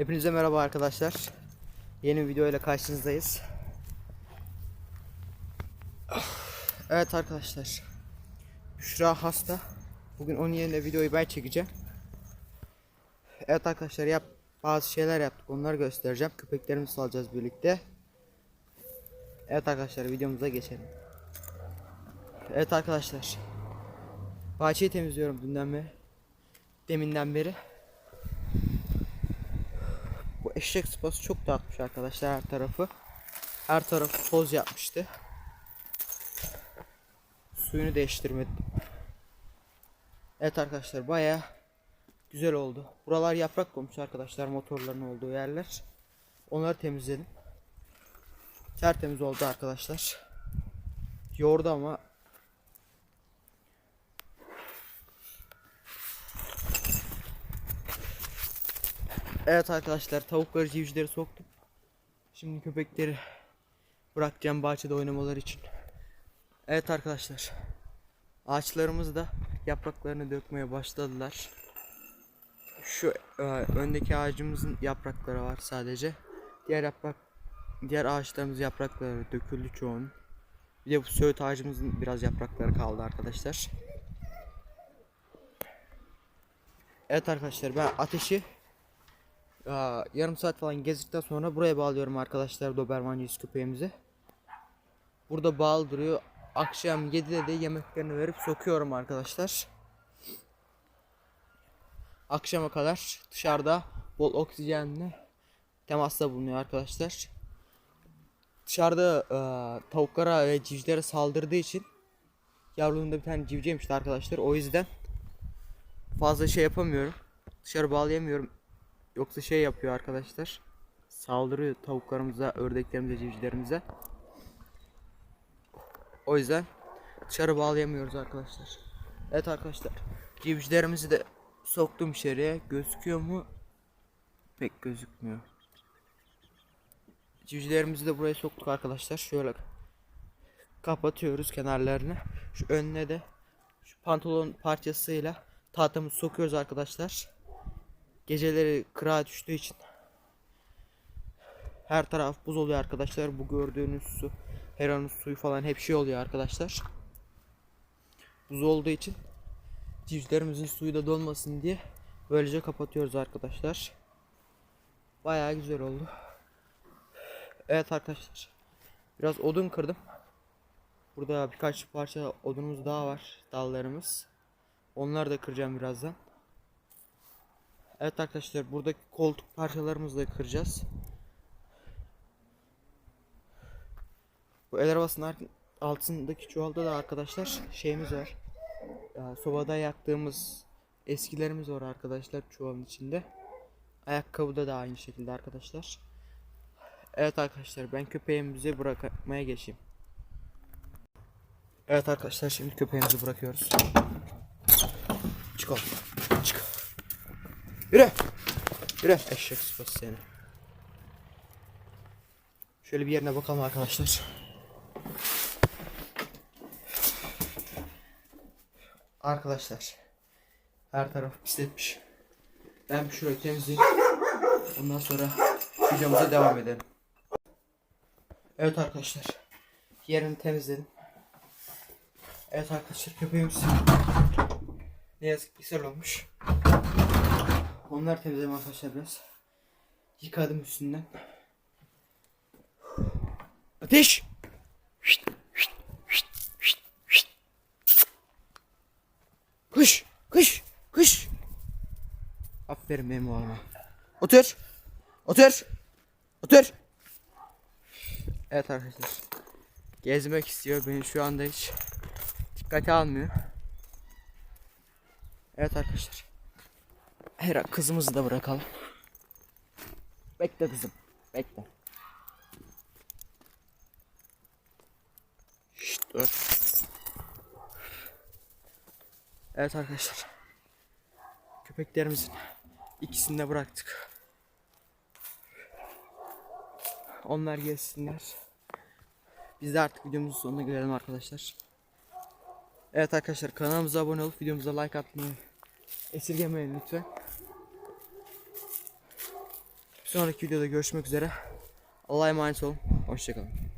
Hepinize merhaba arkadaşlar. Yeni bir video ile karşınızdayız. Evet arkadaşlar. Büşra hasta. Bugün onun yerine videoyu ben çekeceğim. Evet arkadaşlar yap bazı şeyler yaptık. Onları göstereceğim. Köpeklerimizi salacağız birlikte. Evet arkadaşlar videomuza geçelim. Evet arkadaşlar. Bahçeyi temizliyorum dünden beri. Deminden beri. Eşek sıpası çok dağıtmış arkadaşlar her tarafı. Her tarafı toz yapmıştı. Suyunu değiştirmedim. Evet arkadaşlar baya güzel oldu. Buralar yaprak olmuş arkadaşlar motorların olduğu yerler. Onları temizledim. Tertemiz oldu arkadaşlar. Yordu ama Evet arkadaşlar tavukları civcivleri soktum. Şimdi köpekleri bırakacağım bahçede oynamaları için. Evet arkadaşlar. Ağaçlarımız da yapraklarını dökmeye başladılar. Şu e, öndeki ağacımızın yaprakları var sadece. Diğer yaprak diğer ağaçlarımız yaprakları döküldü çoğunun. Bir de bu söğüt ağacımızın biraz yaprakları kaldı arkadaşlar. Evet arkadaşlar ben ateşi Yarım saat falan gezdikten sonra buraya bağlıyorum arkadaşlar Doberman yüz köpeğimizi. Burada bağlı duruyor. Akşam 7'de de yemeklerini verip sokuyorum arkadaşlar. Akşama kadar dışarıda bol oksijenli temasta bulunuyor arkadaşlar. Dışarıda e, tavuklara ve civcivlere saldırdığı için yavruluğunda bir tane civciv yemişti arkadaşlar. O yüzden fazla şey yapamıyorum. Dışarı bağlayamıyorum. Yoksa şey yapıyor arkadaşlar. Saldırıyor tavuklarımıza, ördeklerimize, civcivlerimize. O yüzden dışarı bağlayamıyoruz arkadaşlar. Evet arkadaşlar. Civcivlerimizi de soktum içeriye. Gözüküyor mu? Pek gözükmüyor. Civcivlerimizi de buraya soktuk arkadaşlar. Şöyle kapatıyoruz kenarlarını. Şu önüne de şu pantolon parçasıyla tahtamızı sokuyoruz arkadaşlar. Geceleri kıra düştüğü için her taraf buz oluyor arkadaşlar. Bu gördüğünüz su, Heranus suyu falan hep şey oluyor arkadaşlar. Buz olduğu için civcivlerimizin suyu da dolmasın diye böylece kapatıyoruz arkadaşlar. Bayağı güzel oldu. Evet arkadaşlar. Biraz odun kırdım. Burada birkaç parça odunumuz daha var. Dallarımız. Onları da kıracağım birazdan. Evet arkadaşlar buradaki koltuk parçalarımızı da kıracağız. Bu el arabasının ar- altındaki çuvalda da arkadaşlar şeyimiz var. Ya, sobada yaktığımız eskilerimiz var arkadaşlar çuvalın içinde. Ayakkabıda da aynı şekilde arkadaşlar. Evet arkadaşlar ben köpeğimizi bırakmaya geçeyim. Evet arkadaşlar şimdi köpeğimizi bırakıyoruz. Yürü. Yürü. Eşek sıpası seni. Şöyle bir yerine bakalım arkadaşlar. Arkadaşlar. Her taraf pisletmiş. Ben şurayı temizleyeyim. Ondan sonra videomuza devam edelim. Evet arkadaşlar. Yerini temizledim. Evet arkadaşlar köpeğimiz ne yazık ki ishal olmuş. Onları temizledim arkadaşlar biraz. Yıkadım üstünden. Ateş! Kış! Kış! Kış! Aferin benim oğluma. Otur! Otur! Otur! Evet arkadaşlar. Gezmek istiyor. Beni şu anda hiç dikkate almıyor. Evet arkadaşlar. Hera kızımızı da bırakalım. Bekle kızım. Bekle. Şşt dur. Evet arkadaşlar. Köpeklerimizin ikisini de bıraktık. Onlar gelsinler. Biz de artık videomuzun sonuna gelelim arkadaşlar. Evet arkadaşlar kanalımıza abone olup videomuza like atmayı esirgemeyin lütfen. Sonraki videoda görüşmek üzere. Allah'a emanet olun. Hoşçakalın.